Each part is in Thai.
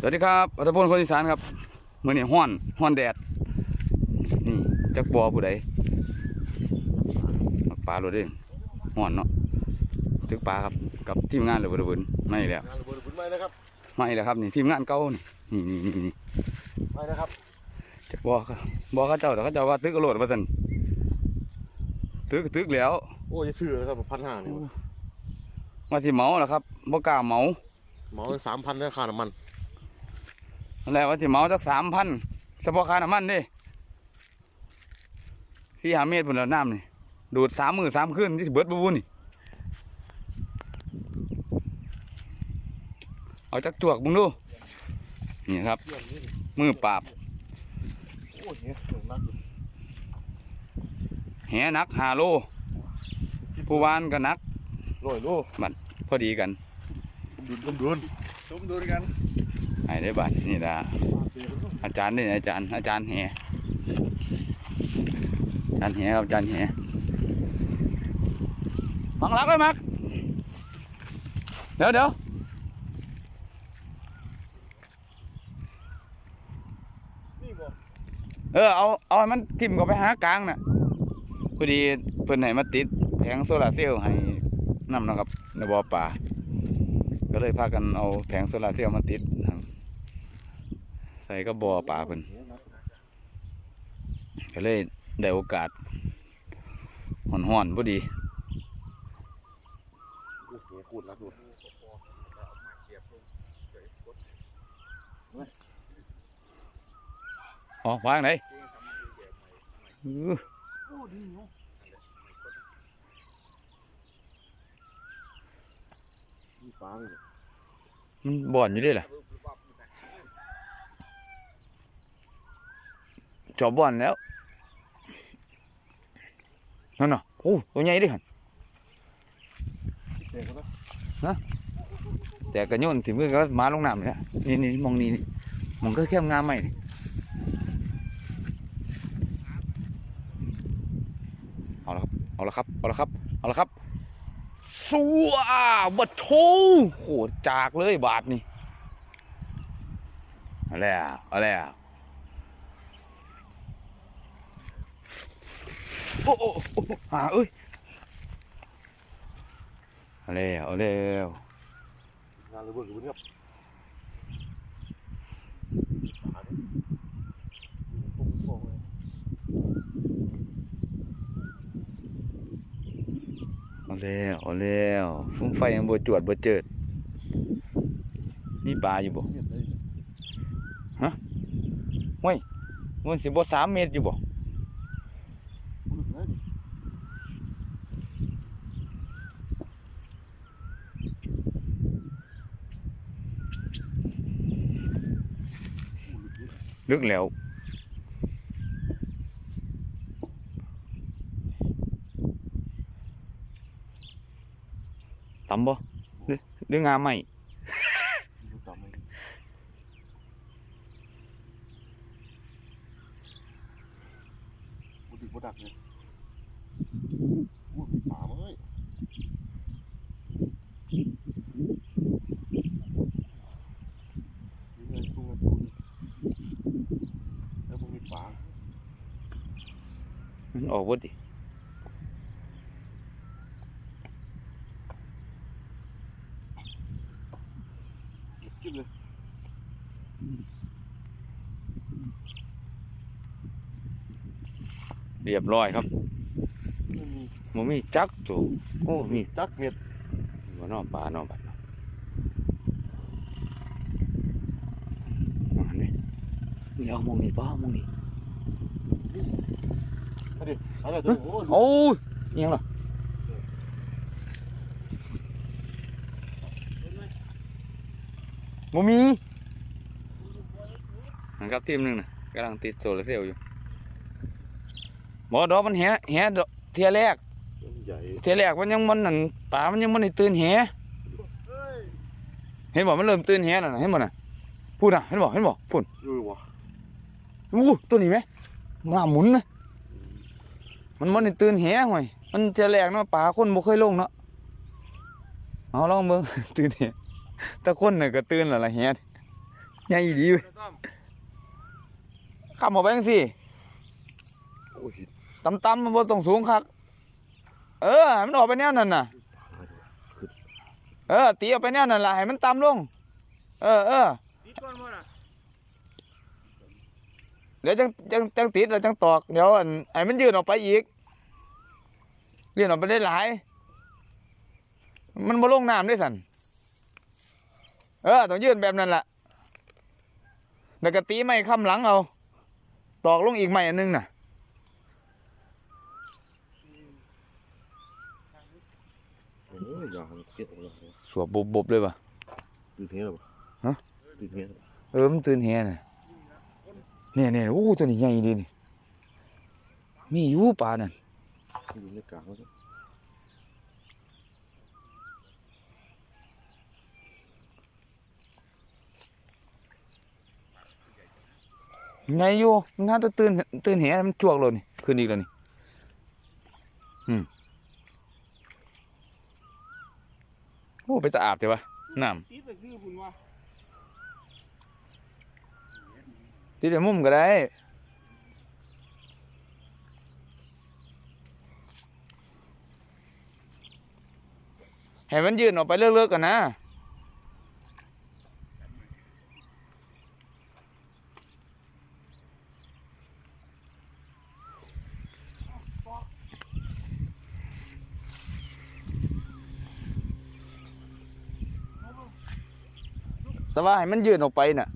สวัสดีครับอัตพลคนอีสานครับมื้อนี้ฮ้อนฮ้อนแดด นี่จักบ่อผู้ใดมักปลาโลดเด้งฮ้อนเนาะตึกปลาครับกับทีมงานเลยบ่ได้เบิ่นไม่แล้วงานระเบิดบุญไม้นะครับไม่แล้วครับนี่ทีมงานเก่านี่นี่นี่นี่ไปนะครับจักบ่อครับบ่อเขาเจ้าแต่เขาเจ้าว่าตึกกระโดดว่าซั่นตึกตึกแล้วโอ้ยซื้อครับพันห้านี่ว่าสิเหมาล่ะครับบ่กล้าเหมาเหมาสามพันได้ค่าน้ำมัน นั่นแหละว่าสิเหมาสัก3,000เฉพาะค่าน้ำมันเด้4-5เมตรพุ่นแล้วน้ำนี่ ดูด3มื้อ3คืนที่สิเบิดบ่บุนี่ เอาจักจวกมึงดู นี่ครับเที่ยงนี่มือปราบโอ้ยเนี่ยถึงนักอยู่แหนักหาโล ผู้วานก็นักร้อยโลพอดีกันดุนกำดุนสมดุลกัน ให้ได้บัตรนี่ละอาจารย์นี่อาจารย์ อาจารย์แหอาจารย์แหครับอาจารย์แหมังรักไว้มักเดี๋ยวเดี๋ยวเออเอาเอาให้มันทิ่มเข้าไปหากลางน่ะพอดีเพิ่อนให้มาติดแผงโซลาร์เซลล์ให้นำนะครับในบ่อป่าก็เลยพากันเอาแผงโซลาร์เซลล์มาติด ใส่ก็บอป่าเพิ่นก็เลยได้โอกาสห่อนๆพอดีโอ้โหกูดรักดูอ๋อวางไหนมันบ่อนอยู่ด้วยล่ะ จอบบ่อนแล้วนั่นน่ะโอ้ตัวใหญ่เดิหันเด็กก็นะแต่กระโยนถึงมือก็มาลงน้ำแล้วนี่นี่มองนี่นี่มองก็แค่งามใหม่นี่เอาละครับเอาละครับเอาละครับเอาละครับสัวบัดโถโหจากเลยบาทนี่เอาแล้วเอาแล้วโโอ้โอ้หาเอ้ยเอาแล้วเอาแล้วงานระเบิดบุญครับปาเนี่ยพุ่งพุ่งเลยเอาแล้วเอาแล้วฟุ้งไฟยังบ่จวดบ่เจิดมีปลาอยู่บ่เงียบเลยมันสิบ่สามเมตรอยู่บ่ ลึกเลย ลึกแล้วตำบ่หรือหรืองาใหม่ดูตามมันบุดิบุดักเลยอู้มีป่ามาเฮ้ยมีเงินสู้เงินสู้ดิแล้วมึงมีป่า มันออกบ่ติจิ้มเลยเรียบร้อยครับไม่มีบ่มีจักจูโอ้ มีจักเม็ดบ่เนอปลาเนอบัดเนาะมานี่นี่เอามองนี่บ่มองนี่เอา ดิเอาดิตัวโอ้โหโอ้ยอิหยังล่ะบ่มีนะครับทีมหนึงน่ะกำลังติดโซลาร์เซลล์อยู่บ่ดอกมันแหแหดอกเที่ยแรก ใหญ่เที่ยแรกมันยังมันนั่นปลามันยังมันได้ตื่นแหเห็นบ่มันเริ่มตื่นแหแล้วน่ะเห็นบ่น่ะพูดน่ะเห็นบ่เห็นบ่พูดดูวะอู้ตัวนี้ไหมมันหมุนนะ มันมันได้ตื่นแหห่วยมันเที่ยแรกเนาะปลาคนบ่เคยลงเนาะเอาลองเบิ่งตื่นแหแต่คนน่ะก็ตื่นแล้วล่ะแหใหญ่ดีเว้ยต้อมขับออกไปจังซี่โอ้ยต่ำๆมันบ่ต้องสูงคักเออให้มันออกไปแนวนั้นน่ะเออตีออกไปแนวนั้นล่ะให้มันต่ำลง เออเออติดก่อนบ่ล่ะ เดี๋ยวจังจังจังติดแล้วจังตอกเดี๋ยวอันให้มันยืนออกไปอีกยืนออกไปได้หลาย มันบ่ลงน้ำด้วยสันเออต้องยืนแบบนั้นล่ะแล้วก็ตีไม้ค้ำหลังเอา ตอกลงอีกไม้อันหนึงน่ะโอ้ยอยาหันเก็บออกเลยสวบบบๆเลยป่ะตื่นเที่ยงฮะตื่นเที่ยงเออมันตื่นแฮน่ะ เนี่ยเนี่ยโอ้ตัวนี้ใหญ่ดีนี่มีอยู่ปลานั่นอยู่ในกลางแล้วใหญ่อยู่มันน่าจะตื่นตื่นแหมันจวกเลยนี่ขึ้นอีกแล้วนี่อืมโอ้ไปตะอาบใช่ปะน้ติดไปซื้อพุ่นวะำ ติดในมุมก็ได้ ให้มันยืนออกไปเลิกๆกันนะแต่ว่าให้มันยืนออกไปน่ะ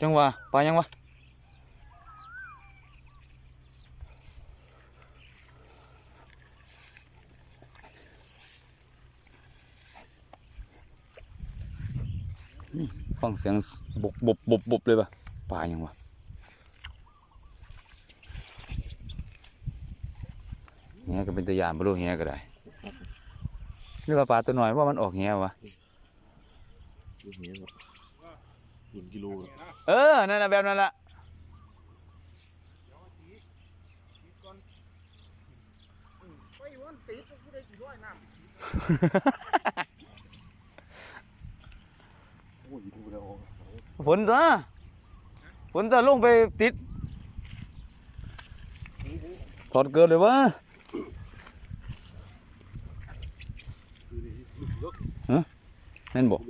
จังหวะปลายังวะฟังเสียงบุบบบบบบเลยปะปลายังวะเงี้ยก็เป็นตะยานบรูเงี้ยก็ได้หรือว่าปลาตัวหน้อยว่ามันออกเงี้ยวะเนี้ย ครับหนึ่งกิโลครับเออ นั่นน่ะแบบนั้นละไปวันติดกูได้กี่ร้อยน้โอ้ยดูแล้วฝนตัวฝนจะลงไปติด ถอดเกินเลยวะนั่นบอก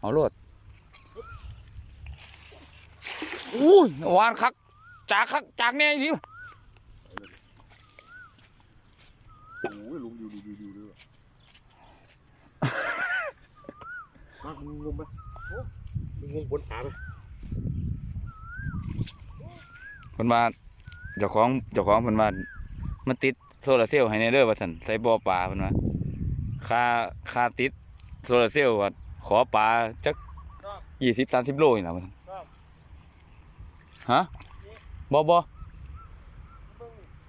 เอาโลด อุ้ยหวานคักจากคักจากแน่ดิโอ้ยลุงดูดูดูดูดูมากมึงงมไหมโอ้มึงงมบนขาไหมเพิ่นว่าเจ้าของเจ้าของเพิ่นว่ามันติดโซลาร์เซลล์ให้ในเด้อว่าซั่นใส่บ่อปลาเพิ่นว่าค่าค่าติดโซลาร์เซลล์ว่าขอปลาจัก20 30โลนี่ล่ะว่าซั่น ฮะบ่บ่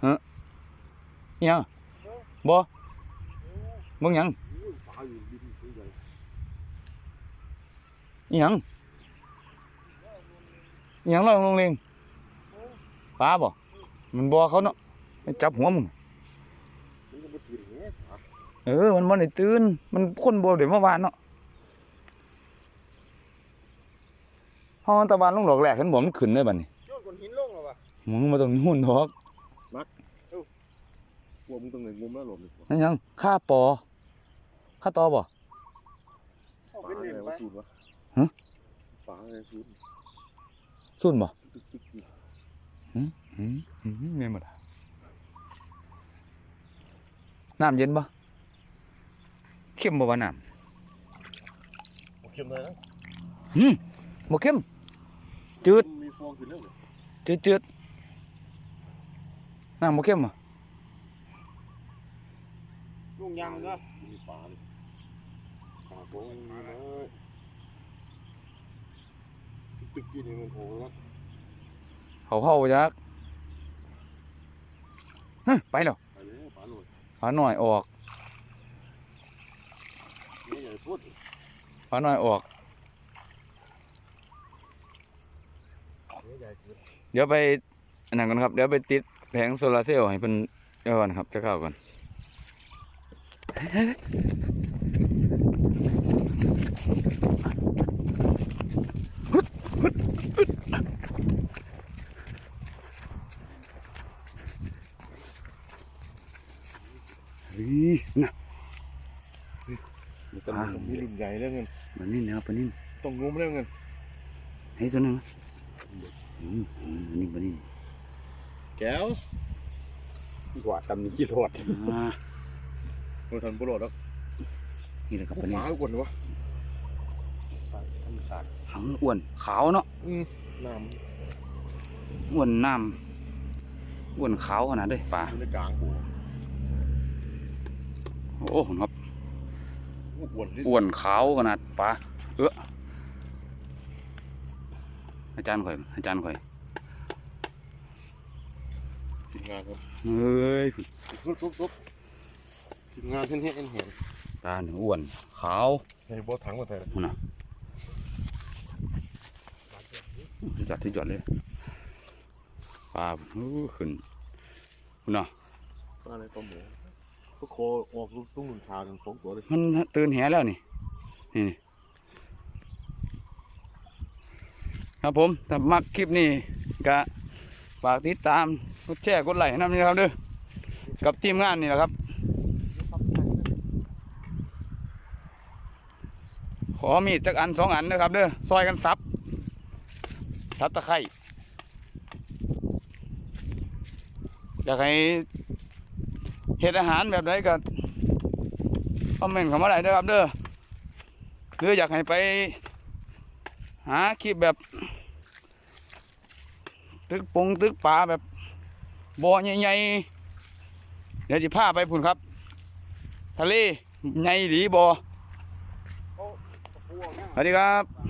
ฮะยังบ่บิ่งยังโอ้ยปลาอยู่ดินตัวใหญ่อิหยังอิหยังลองลงเลงปลาบ่มันบ่เขาเนาะจับหัวมึงเออมันมันได้ตื่นมันคนบ่ได้เมื่อวานเนาะ ฮอนตะวันลงดอกแรกเห็นบ่มันขึ้นได้บัดนี้ำโยนก้อนหินลงหรอวะมึงมาตรงนู่นดอกกลัวมึงตรงไหนงมแล้วหล่นเลยนั่นยังค่าปอค่าตอบ่ เอาปเป็นลาเหอะไรน็บไปวะสูตรวะฮะ ปลาอะไรสูตรซุ่นบ่ตึกตึกตึกหืมหืมแม่นบ่ล่ะน้ำเย็นบ่เข้มบ่ว่าน้โอเคเลยนะำหืมบ่เข้ม จืดมีฟองขึ้นแล้วเหรอจืดจืดน้ำบ่เข้มบ่ลุงยังก็มีปลาเลยปลาฟองมีนะตึกๆกินนี่มันโอ้แล้วเขาเผาจักฮะไปแล้วไปเลยปลาหน่อยปลาน้อยออกนี่ใหญ่พุดปลาน้อยออก เดี๋ยวไปอันนั้นก่อนครับ เดี๋ยวไปติดแผงโซลาเซลล์ให้เพิ่นเดี๋ยวก่อนครับจะเข้าก่อนนี่นะมีตำลึงมีรุ่นใหญ่แล้วเงินมันนี่นะครับปนินต้องงมแล้วเงินให้ตัวหนึ่ง อืมอืมอันนี้ปลานิ่นแก้วกว่าตำนี้กี่รอดอ่าโอ้ทันบุรอดแล้วนี่แหละครับปลาหนิ่นมาอ้วนวะธรรมชาติหางอ้วนขาวเนาะอืมน้อ้วนน้ำอ้วนขาวขนาดเลยปลาำอยู่ในกลางปูโอ้โหครับอ้วนเลยอ้วนขาวขนาดปลาเออ อาจารย์ข่อย อาจารย์ข่อยทีมงานครับเฮ้ยทุบทุบทุบทีมงานเห็นเห็นเห็นเห็นปลาเนี่ยอ้วนขาวในบ่อถังมาแต่ละมันน่ะที่จอดที่จอดเลยปลาเออขึ้นมันน่ะอะไรก็หมูก็โคออกลูกตุ้งหนุนทาทั้งสองตัวเลยมันตื่นแหแล้วนี่นี่นี่ ครับผมถ้ามักคลิปนี้ก็ฝากติดตามกดแชร์กดไลค์นะครับเด้อกับทีมงานนี่แหละครับ ขอมีดจักอันสองอันนะครับเด้อซอยกันซับซับตะไคร่อยากให้เฮ็ดอาหารแบบไหนก็คอมเมนต์เข้ามาได้เด้อครับเด้อหรืออยากให้ไปหาคลิปแบบ ตึกปงตึกปลาแบบบ่อใหญ่ๆเดี๋ยวจะพาไปพุ่นครับ ทะเลใหญ่หลีบ่อสวัสดีครับ